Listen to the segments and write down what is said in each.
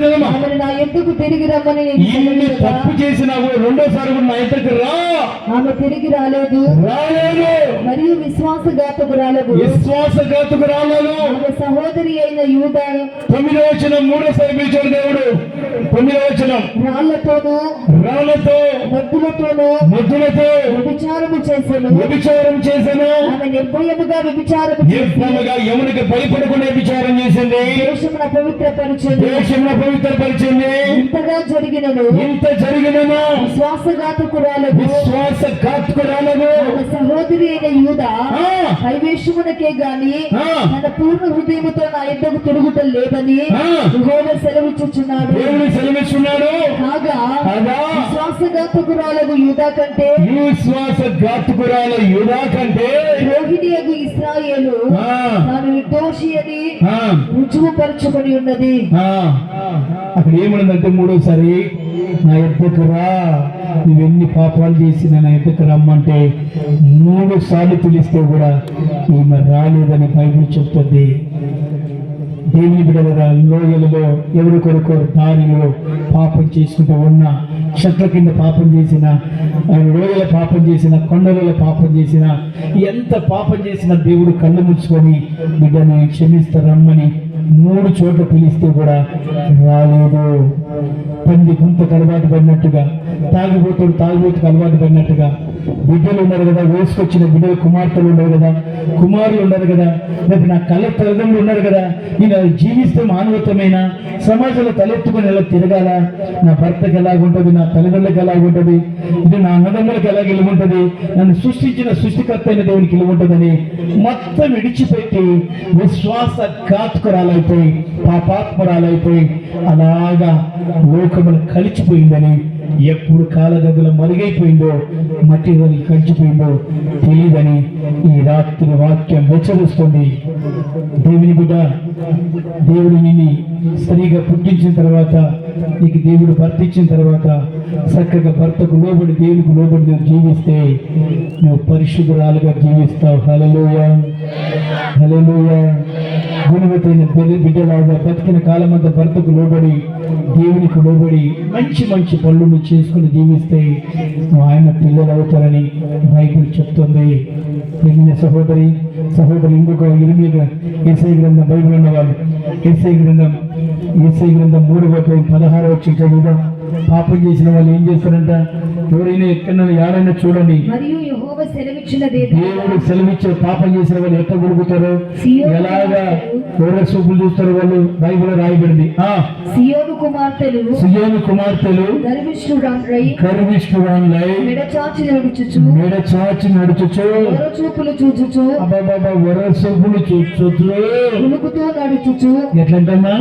నా తిరిగి రమ్మని నేను ఇన్ని? తప్పు చేసినా కూడా రెండోసారి కూడా నా రా. ఆమె తిరిగి రాలేదు. రాలేదు. మరియు విశ్వాసఘాతకురాలకు విశ్వాసఘాతుకు రాలేదు. ఆమె సహోదరి అయిన యూద తొమ్మిదో వచ్చిన మూడోసారి పిలిచాడు దేవుడు. తొమ్మిదో వచ్చిన రాళ్ళతోనూ రాళ్ళతో మద్దులతోనూ ముద్దులతో వ్యభిచారము చేసెను వ్యభిచారం చేశాను. ఆమె నిర్భయముగా వ్యభిచారము చేసి నిర్భయముగా యమునికి భయపడకుండా విచారం చేసింది. దేశమున పవిత్రపరిచెను దేశంలో పవిత్రపరిచింది ఇంతగా జరిగినను. ఇంత జరిగినను. విశ్వాసఘాతకురాలకు విశ్వాస ఘాతుకురాలను ఆమె సహోదరి అయిన యూద గాని తన పూర్ణ హృదయముతో నా యుద్ధకు తిరుగుటం లేదని సెలవిచ్చుచున్నాడు. దేవుడు సెలవిస్తున్నాడు కాగా విశ్వాసఘాతకురాలకు యూదా కంటే విశ్వాస ఘాతుకురాల యుధా కంటే రోహిణి అగు ఇస్రాయేలు తాను నిర్దోషి అని రుజువుపరచుకొని ఉన్నది. అక్కడ ఏమన్నదంటే మూడోసారి నా ఎద్దకు రా నువ్వెన్ని పాపాలు చేసినా నా ఎద్దకు రమ్మంటే మూడు సార్లు పిలిస్తే కూడా ఈమె రాలేదని బైబిల్ చెప్తుంది. దేవుని బిడ్డల లోయలలో ఎవరి కొరకు దారిలో పాపం చేసుకుంటూ ఉన్న చెట్ల కింద పాపం చేసిన లోయల పాపం చేసిన కొండలలో పాపం చేసిన ఎంత పాపం చేసిన దేవుడు కళ్ళు ముచ్చుకొని బిడ్డని క్షమిస్తారమ్మని మూడు చోట్ల పిలిస్తే కూడా రాలేదు. పంది గుంతకు అలవాటు పడినట్టుగా తాగిపోతాడు తాగిపోతుకు అలవాటు పడినట్టుగా బిడ్డలు ఉన్నారు కదా వేసుకొచ్చిన బిడ్డలు కుమార్తెలు ఉన్నారు కదా కుమారులు ఉన్నారు కదా రేపు నా కళ్ళ తల్లిదండ్రులు ఉన్నారు కదా నేను జీవిస్తే మానవత్వమైన? సమాజంలో తలెత్తుకొని ఎలా తిరగాల? నా భర్తకి ఎలాగుంటుంది నా తల్లిదండ్రులకు ఎలాగుంటుంది ఇది నా అన్నదమ్ములకు ఎలాగ ఉంటుంది? నన్ను సృష్టించిన సృష్టికర్త అయిన దేవునికి ఇల్లుంటుందని మొత్తం విడిచిపెట్టి విశ్వాస ఘాతుకురాలైపోయి పాపాత్మరాలైపోయి అలాగా లోకములు కలిచిపోయిందని ఎప్పుడు కాలగదుల మరుగైపోయిందో మట్టి వదిలి కలిసిపోయిందో తెలియదని ఈ రాత్రి వాక్యం హెచ్చరిస్తుంది దేవుని బిడ్డ దేవుడు నిన్ను స్త్రీగా పుట్టించిన తర్వాత నీకు దేవుడు భర్త ఇచ్చిన తర్వాత చక్కగా భర్తకు లోబడి దేవునికి లోబడి నువ్వు జీవిస్తే నువ్వు పరిశుద్ధురాలుగా జీవిస్తావు. హలలోయ హలలోయ గుణవతైన బిడ్డ- బిడ్డలాగా బతికిన కాలమంతా భర్తకు లోబడి దేవునికి లోబడి మంచి మంచి పళ్ళు చేసుకుని జీవిస్తే ఆయన పిల్లలు అవుతారని బైబిల్ చెప్తుంది. ప్రియమైన సహోదరి సహోదరి ఇంకొక ఎనిమిది ఎస్ఐ గ్రంథం బైబిల్ ఉన్నవాళ్ళు ఎస్ఐ గ్రంథం ఎస్ఐ గ్రంథం మూడు ఒకటి పదహారు వచ్చి చదువుదాం. పాపం చేసిన వాళ్ళు ఏం చేస్తారంట? ఎవరైనా ఎక్కడైనా ఏడైనా చూడండి. మరియు యెహోవా సెలవిచ్చినది దేవుడు. సెలవిచ్చే పాపం చేసిన వాళ్ళు ఎట్లా సియోను ఎలాగా ఎవరి చూపులు చూస్తారు వాళ్ళు? బైబిల్ రాయబడింది. ఆ. సియోను కుమార్తెలు. సుజోను కుమార్తెలు. మెడచాచి నడుచుచు. వర చూపులు చూచుచు. అబ్బాబాబా వర చూపులు చూచుచు. కులుకుతూ నడుచుచు. ఎట్లంటన్నా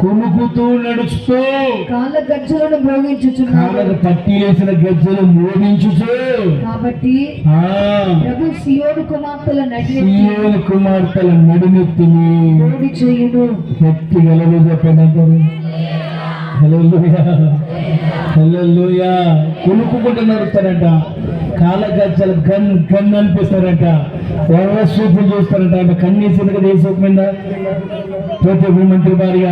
కునుకుతూ నడుచుతూ. కాళ్ళ గజ్జలను మ్రోగించుచున్నాడు కాళ్ళకు పట్టి వేసిన గజ్జలు మోగించుచు. కాబట్టి ఆ. ప్రభు సియోను కుమార్తెల సీయోను కుమార్తెల నడునెత్తిని. ఓడి చేయును. గట్టి గలలు చెప్పండి అందరూ హల్లెలూయా. హల్లెలూయా. కులుకుకుంటూ నడుస్తారంట కాళ్ళ గజ్జలు గన్ గన్ అనిపిస్తారంట. ఎర్ర సూపులు చూస్తారంట. ఆమె కన్నీసింది దేశం మీద. ప్రతి ఒక్క మంత్రి భార్య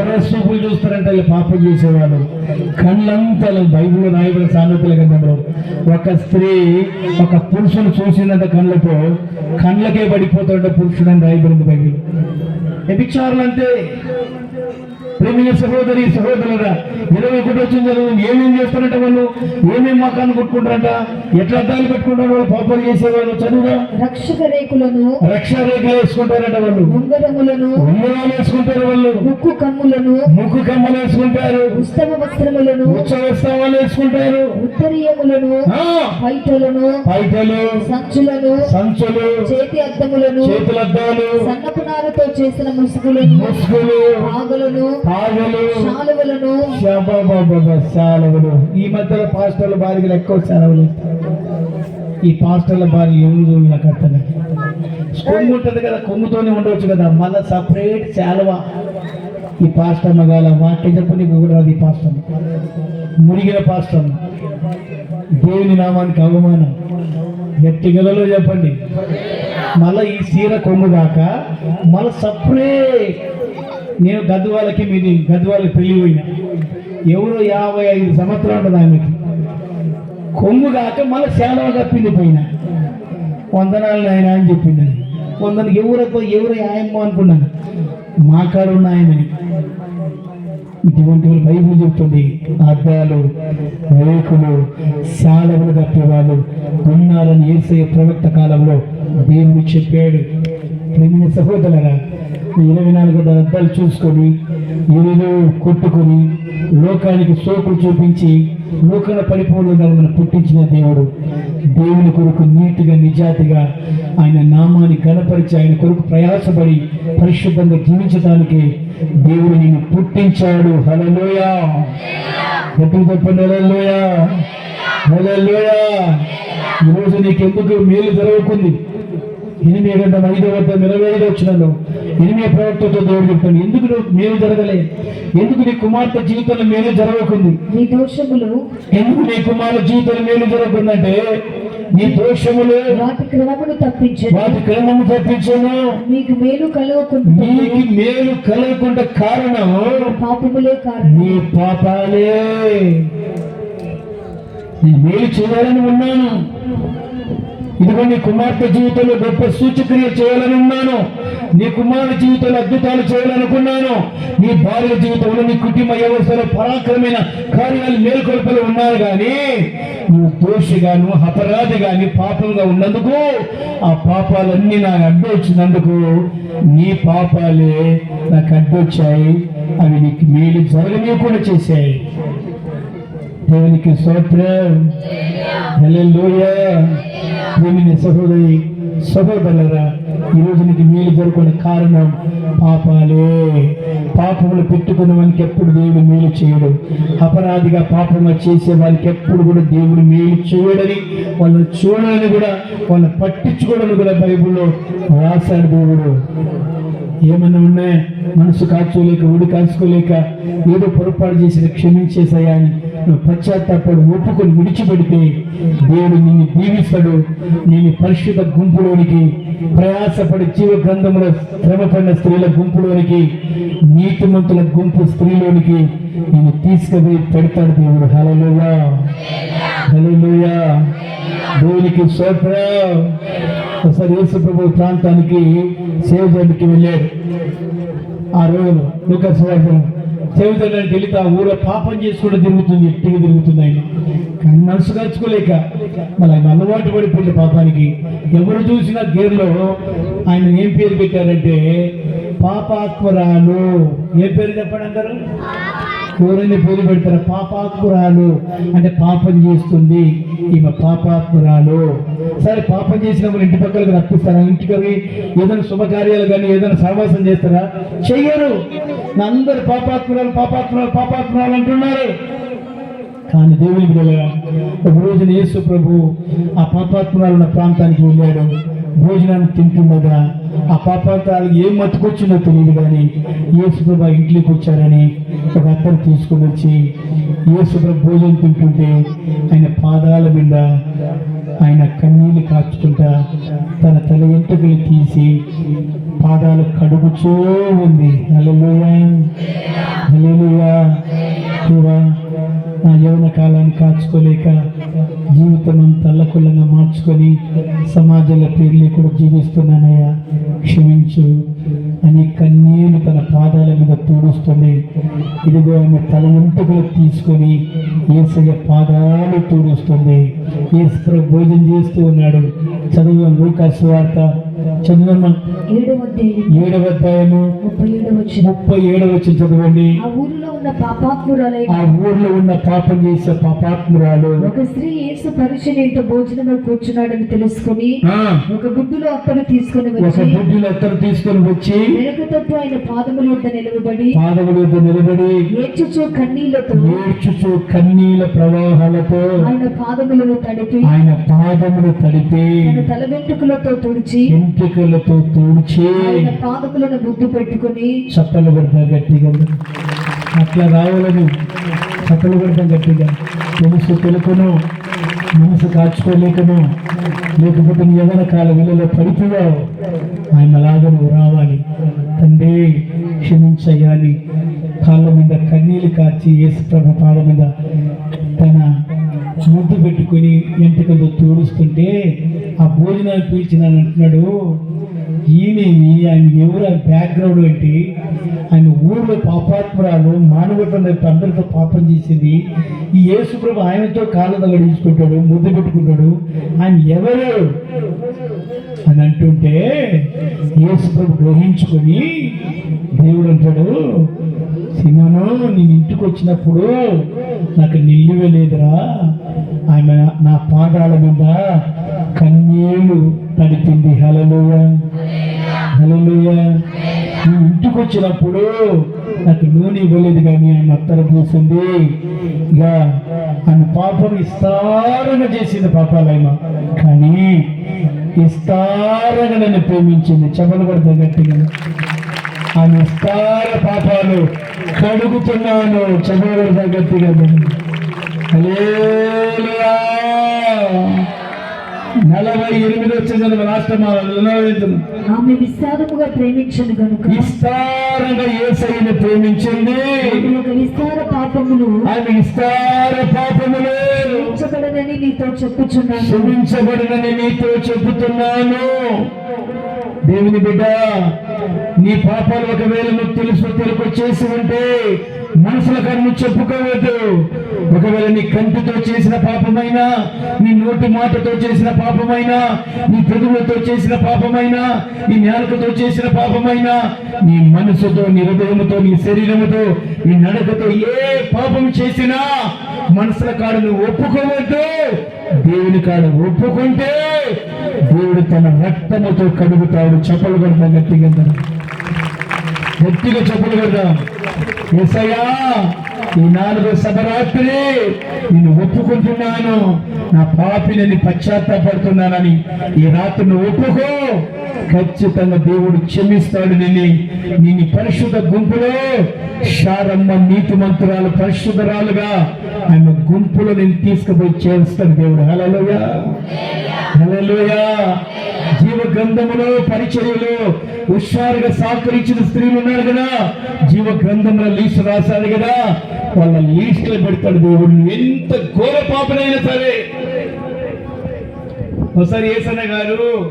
ఎర్ర సూపులు చూస్తారంట. వీళ్ళు పాపం చేసేవాళ్ళు. కళ్ళంతా ఇలా బైబిల్లో రాయబడిన సామెతల గ్రంథంలో ఒక స్త్రీ ఒక పురుషుని చూసిందంట కళ్ళతో కళ్ళకే పడిపోతాడు పురుషుడు అని రాయబడింది బైబిల్. వ్యభిచారులు అంటే ప్రేమియ సహోదరి సహోదరురా ఇరవై ఒకటి వచ్చిన చదువు ఏమేం చేస్తారంట వాళ్ళు? ఏమేం మకాన్ని కొట్టుకుంటారంట? ఎట్లా అద్దాలు పెట్టుకుంటారు వాళ్ళు? పాపాలు చేసేవాళ్ళు చదువుగా? రక్షక రేకులను రక్ష రేఖలు వేసుకుంటారంట వాళ్ళు. ఉంగరములను ఉంగరాలు వేసుకుంటారు వాళ్ళు. ముక్కు కమ్ములను ముక్కు కమ్మలు వేసుకుంటారు. ఉత్తమ వస్త్రములను ఉత్సవస్తావాలు వేసుకుంటారు. ఉత్తరీయములను పైటలను పైటలు సంచులను సంచులు చేతి అద్దములను చేతులద్దాలు సన్నపు నారతో చేసిన ముసుగులను ముసుగులు ఆగలను సెలవులు. ఈ మధ్యలో పాస్టర్ల భార్యలు ఎక్కువ సెలవులు. ఈ పాస్టర్ల భార్య ఏముందో నాకు అర్థం. కొమ్ము ఉంటుంది కదా కొమ్ముతోనే ఉండవచ్చు కదా. మళ్ళా సపరేట్ సెలవ ఈ పాస్టర్ మగాల వాటి నీకు కూడా అది పాస్టర్. మురిగిన పాస్టర్. దేవుని నామానికి అవమానం. గట్టిగలలో చెప్పండి. మళ్ళీ ఈ సీర కొమ్ము దాకా. మళ్ళీ సపరేట్ నేను గద్వాలకి మీది గద్వాలకి పెళ్ళి పోయినా. ఎవరు యాభై ఐదు సంవత్సరాలు ఉంటుంది ఆమెకి. కొంగు కాక మళ్ళీ సేలవ తప్పింది పోయిన. వందనాలు ఆయన అని చెప్పింది వందనకి ఎవరో ఎవరు ఆయమ్మ అనుకున్నాను. మా కాడ ఉన్న ఆయనని. ఇటువంటి వాళ్ళు బైబిల్ చెప్తుంది అద్దాలు రేకులు శాలవులు తప్పేవాళ్ళు ఉన్నారని ఏసే ప్రవక్త కాలంలో దేవుడు చెప్పాడు. ప్రేమిన సహోదరులరా ఇరవై నాలుగు అద్దాలు చూసుకొని ఏదో కొట్టుకొని లోకానికి సోకులు చూపించి లోకాల పడిపోవడం మనం పుట్టించిన దేవుడు. దేవుని కొరకు నీతిగా నిజాతిగా ఆయన నామాన్ని కనపరిచి ఆయన కొరకు ప్రయాసపడి పరిశుద్ధంగా జీవించడానికి దేవుడు నిన్ను పుట్టించాడు. హలలోయ చెప్పండి హలలోయ హలలోయ ఈరోజు నీకెందుకు మేలు జరగకుంది? ఎనిమిది గంటల ఐదో వద్ద ఇరవై ఐదు వచ్చినాను ఎనిమిది ప్రవక్తతో దేవుడు చెప్తాను ఎందుకు నువ్వు మేలు జరగలే? ఎందుకు నీ కుమార్తె జీవితంలో మేలు జరగకుంది? నీ దోషములు ఎందుకు నీ కుమారుల జీవితంలో మేలు జరగకుందంటే నీ దోషములు వాటి క్రమమును తప్పించను. వాటి క్రమము తప్పించను. మీకు మేలు కలగకుండా నీకు మేలు కలగకుండా కారణం పాపములే కారణం నీ పాపాలే. నీ మేలు చేయాలని ఉన్నాను. ఇదిగో నీ కుమార్తె జీవితంలో గొప్ప సూచక్రియ చేయాలని ఉన్నాను. నీ కుమారుడి జీవితంలో అద్భుతాలు చేయాలనుకున్నాను. నీ భార్య జీవితంలో నీ కుటుంబ వ్యవస్థలో పరాక్రమైన కార్యాలు మేల్కొల్పలు ఉన్నారు కానీ నువ్వు దోషిగాను అపరాధిగాని పాపంగా ఉన్నందుకు ఆ పాపాలన్నీ నాకు అడ్డొచ్చినందుకు నీ పాపాలే నాకు అడ్డొచ్చాయి. అవి నీకు మేలు జరగనీయకుండా చేశాయి. దేవునికి స్తోత్రం. హల్లెలూయా. ప్రేమిని సహోదరి సహోదరులరా ఈరోజు నీకు మేలు జరుగుకున్న కారణం పాపాలే. పాపములు పెట్టుకున్న వానికి ఎప్పుడు దేవుడు మేలు చేయడు. అపరాధిగా పాపంగా చేసే వాళ్ళకి ఎప్పుడు కూడా దేవుడు మేలు చేయడని వాళ్ళని చూడాలని కూడా వాళ్ళని పట్టించుకోవడం కూడా బైబిల్లో రాశాడు దేవుడు. ఏమన్నా ఉన్నాయా మనసు కాచుకోలేక ఒడి కాచుకోలేక ఏదో పొరపాటు చేసిన క్షమించేసాయా అని నువ్వు పశ్చాత్తాపడు ఒప్పుకొని విడిచిపెడితే దేవుడు నిన్ను దీవిస్తాడు. నేను పరిశుద్ధ గుంపులోనికి ప్రయాసపడి జీవ గ్రంథముల శ్రమపడిన స్త్రీల గుంపులోనికి నీతిమంతుల గుంపు స్త్రీలోనికి నేను తీసుకుపోయి పెడతాడు దేవుడు. హలలోయా హలలోయా దేవునికి స్తోత్రం. ఒకసారి యేసు ప్రభు ప్రాంతానికి సేవజనికి చేయడానికి వెళ్ళాడు ఆ రోజు లూకాసు సేవజనానికి వెళితే ఆ ఊళ్ళో పాపం చేసుకుంటూ తిరుగుతుంది ఎట్టిగా తిరుగుతుంది ఆయన. కానీ మనసు కలుచుకోలేక మళ్ళీ ఆయన అలవాటు పడిపోయింది పాపానికి. ఎవరు చూసినా గేర్లో ఆయన ఏం పేరు పెట్టారంటే పాపాత్మరాలు. ఏ పేరు చెప్పండి అందరూ? ఎవరైనా పేరు పెడతారు? పాపాత్మురాలు. అంటే పాపం చేస్తుంది. ఈమె పాపాత్మురాలు. సరే పాపం చేసినప్పుడు ఇంటి పక్కలకు రప్పిస్తారా? ఇంటికి ఏదైనా శుభకార్యాలు కానీ ఏదైనా సహవాసం చేస్తారా? చెయ్యరు. నా అందరు పాపాత్మురాలు పాపాత్మురాలు పాపాత్మురాలు అంటున్నారు. కానీ దేవుని బిడ్డలుగా ఒక రోజున యేసు ప్రభు ఆ పాపాత్మురాలు ఉన్న ప్రాంతానికి వెళ్ళాడు. భోజనాన్ని తింటున్నదా ఆ పాపాంతరాలకు ఏం మట్టుకొచ్చిందో తెలియదు కానీ యేసుప్రభ ఇంట్లోకి వచ్చారని ఒక అత్తను తీసుకొని వచ్చి యేసుప్రభ భోజనం తింటుంటే ఆయన పాదాల మీద ఆయన కన్నీళ్ళు కాచుకుంటా తన తల ఎంటుకలు తీసి పాదాలు కడుగుచూ ఉంది. హల్లెలూయా. హల్లెలూయా. నా యవన కాలాన్ని కాచుకోలేక జీవితం తల్లకుల్లంగా మార్చుకొని సమాజంలో పేరు లేకుండా జీవిస్తున్నానయ్యా. క్షమించు. అని కన్నీను తన పాదాల మీద తూడుస్తుంది ఇదిగో ఆమె తల తీసుకొని ఏసయ్య పాదాలు తూడుస్తుంది ఏసు భోజనం చేస్తూ ఉన్నాడు. చదువు లూకాసు వార్త. చదువు ఏడవ అధ్యాయం. ఏడవ అధ్యాయము. ముప్పై ఏడవ వచ్చి చదవండి. ఆ ఊరిలో ఉన్న పాపాత్మురాలై ఆ ఊర్లో ఉన్న పాపం చేసే పాపాత్మురాలు. ఒక స్త్రీ యేసు పరిచయంతో భోజనంలో కూర్చున్నాడని తెలుసుకుని ఒక గుడ్డులో అత్తరు తీసుకుని ఒక వచ్చి బుడ్డిలో ఎత్తరు తీసుకొని వచ్చి వెనుకతట్టు ఆయన పాదముల వద్ద నిలవబడి పాదముల వద్ద నిలబడి ఏడ్చుచు కన్నీళ్ళతో ఏడ్చుచు కన్నీల ప్రవాహాలతో ఆయన పాదములను తడిపి ఆయన పాదములు తడిపి తన తల వెంట్రుకలతో తుడిచి ఎంటికలతో తుడిచి ఆయన పాదములను బుద్ధి పెట్టుకుని చప్పలు పెడతా గట్టిగా. అట్లా రావాలని చప్పలు పెడతాం గట్టిగా. తెలుసు తెలుకును మనసు కాచుకోలేకను లేకపోతే నీ యవన కాల విలువలో పడిపోయావు. ఆయన లాగా నువ్వు రావాలి. తండ్రి క్షమించయ్యా అని కాళ్ళ మీద కన్నీళ్ళు కాచి యేసు ప్రభు పాదం మీద తన ముద్దు పెట్టుకుని ఎంటికలు తోడుస్తుంటే ఆ భోజనాలు పీల్చినాను అంటున్నాడు ఈయనేమి ఆయన ఎవరు ఆయన బ్యాక్గ్రౌండ్ ఏంటి? ఆయన ఊర్లో పాపాత్మరాలు మానవటం అందరితో పాపం చేసింది. ఈ యేసుప్రభు ఆయనతో కాళ్ళ గడించుకుంటాడు ముద్దు పెట్టుకుంటాడు. ఆయన ఎవరు? అని అంటుంటే యేసుప్రభు గ్రహించుకొని దేవుడు అంటాడు సినిమాను నేను ఇంటికి వచ్చినప్పుడు నాకు నిల్లువలేదురా ఆమె నా పాదాల మీద కన్నీళ్ళు తడిపింది హలలుయ హలలుయ నీ ఇంటికి వచ్చినప్పుడు నాకు నూనె ఇవ్వలేదు కానీ ఆయన అత్తర పూసింది. ఇక ఆమె పాపం విస్తారంగా చేసింది పాపాలైన కానీ విస్తారంగా నన్ను ప్రేమించింది. చెప్పలు పడతా గట్టిగా. ఆయన విస్తార పాపాలు కడుగుతున్నాను. చెప్పలు పడతా గట్టిగా. నలభై ఎనిమిది వచ్చింది రాష్ట్రం ఆమె విస్తారముగా ప్రేమించను గనుక. విస్తారంగా ఏసైని ప్రేమించింది ఆమె విస్తార పాపములు ఆయన విస్తార పాపములు. క్షమించబడనని నీతో చెప్పుచున్నాను. క్షమించబడినని నీతో చెబుతున్నాను దేవుని బిడ్డ నీ పాపాలు ఒకవేళ నువ్వు తెలుసు తెలుగు చేసి ఉంటే మనసుల కన్ను చెప్పుకోవద్దు. ఒకవేళ నీ కంటితో చేసిన పాపమైనా నీ నోటి మాటతో చేసిన పాపమైనా నీ పెదవులతో చేసిన పాపమైనా నీ నేలకతో చేసిన పాపమైనా నీ మనసుతో నీ హృదయముతో నీ శరీరముతో నీ నడకతో ఏ పాపం చేసినా మనసుల కాడు నువ్వు ఒప్పుకోవద్దు. దేవుని కాడు ఒప్పుకుంటే దేవుడు తన రక్తముతో కడుగుతాడు. చెప్పలు కొడతాం గట్టిగా గట్టిగా చెప్పులు పెడదాం ఎసయా ఈ నాలుగు సభరాత్రి నేను ఒప్పుకుంటున్నాను. నా పాపిని పశ్చాత్తాపడుతున్నానని ఈ రాత్రి నువ్వు ఒప్పుకో. ఖచ్చితంగా దేవుడు క్షమిస్తాడు నేను నేను పరిశుద్ధ గుంపులో షారమ్మ నీతి మంత్రాలు పరిశుద్ధరాలుగా ఆమె గుంపులో నేను తీసుకుపోయి చేస్తాను దేవుడు. హలలోయా హలలోయా జీవ గ్రంథములో పరిచర్యలో హుషారుగా సహకరించిన స్త్రీలు ఉన్నారు కదా. జీవ గ్రంథంలో లీస్ట్ రాశారు కదా. వాళ్ళ లీస్ట్లో పెడతాడు దేవుడు. ఎంత ఘోర పాపనైనా సరే. ఒకసారి ఏసన్న గారు